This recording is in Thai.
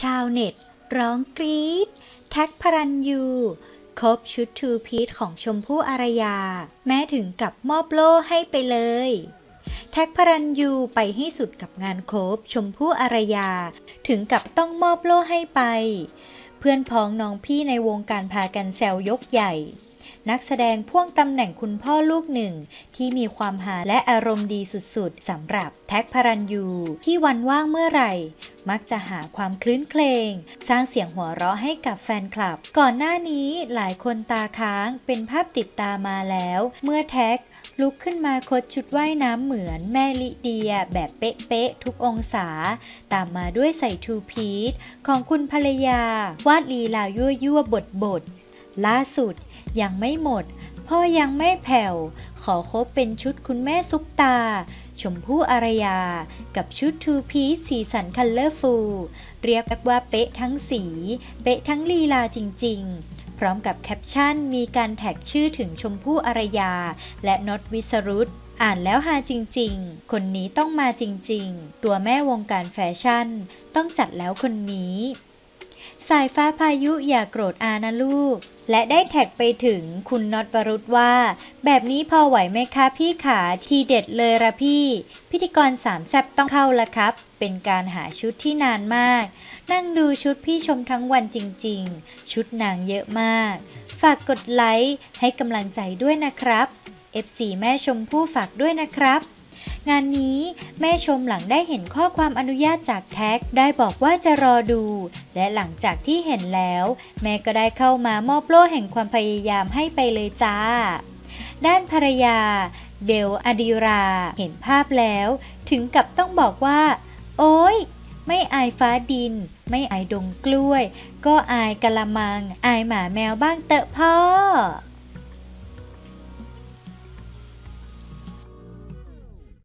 ชาวเน็ต ร้องกรี๊ดแท็กพระรันยูครบชุดทูพีทของชมพู่อารยา แม้ถึงกับมอบโล่ให้ไปเลย แท็กพระรันยูไปให้สุดกับงานโคบชมพู่อารยา ถึงกับต้องมอบโล่ให้ไป เพื่อนพ้องน้องพี่ในวงการพากันแซวยกใหญ่ นักแสดงพ่วงตำแหน่งคุณพ่อลูกหนึ่ง ที่มีความหาและอารมณ์ดีสุดๆสำหรับแท็กพรันยูที่วันว่างเมื่อไหร่ มักจะหาความคลื้นเคลงสร้างเสียงหัวเราะให้กับแฟนคลับ ก่อนหน้านี้หลายคนตาค้างเป็นภาพติดตามาแล้ว เมื่อแท็กลุกขึ้นมาคดชุดว่ายน้ำเหมือนแม่ลิเดียแบบเป๊ะๆทุกองศา ตามมาด้วยใส่ทูพีทของคุณภรรยา วาดลีลายั่วยั่วบทบทๆล่าสุดยังไม่หมด พ่อยังไม่แผ่ว ขอคบเป็นชุดคุณแม่ซุปตา ชมพู่อารยา กับชุดทูพีซสีสันคัลเลอร์ฟูลเรียกว่าเป๊ะทั้งสี เป๊ะทั้งลีลาจริง ๆ พร้อมกับแคปชั่นมีการแท็กชื่อถึงชมพู่อารยา และน็อตวิสรุตอ่านแล้วฮาจริงๆ คนนี้ต้องมาจริงๆ ตัวแม่วงการแฟชั่น ต้องจัดแล้วคนนี้ สายฟ้าพายุอย่าโกรธอานะลูก และได้แท็กไปถึงคุณน็อตวรุษว่า แบบนี้พอไหวไหมคะพี่ขาทีเด็ดเลยละพี่ พิธีกรสามแซบต้องเข้าละครับ เป็นการหาชุดที่นานมาก นั่งดูชุดพี่ชมทั้งวันจริงๆ ชุดนางเยอะมาก ฝากกดไลค์ให้กำลังใจด้วยนะครับ FC แม่ชมพู่ฝากด้วยนะครับ งานนี้แม่ชมหลังได้เห็นข้อความอนุญาตจากแท็กได้บอกว่าจะรอดู และหลังจากที่เห็นแล้ว แม่ก็ได้เข้ามามอบโล่แห่งความพยายามให้ไปเลยจ้า ด้านภรรยา เบลอดิรา เห็นภาพแล้ว ถึงกับต้องบอกว่า โอ๊ยไม่อายฟ้าดิน ไม่อายดงกล้วย ก็อายกะละมัง อายหมาแมวบ้างเตอะพ่อ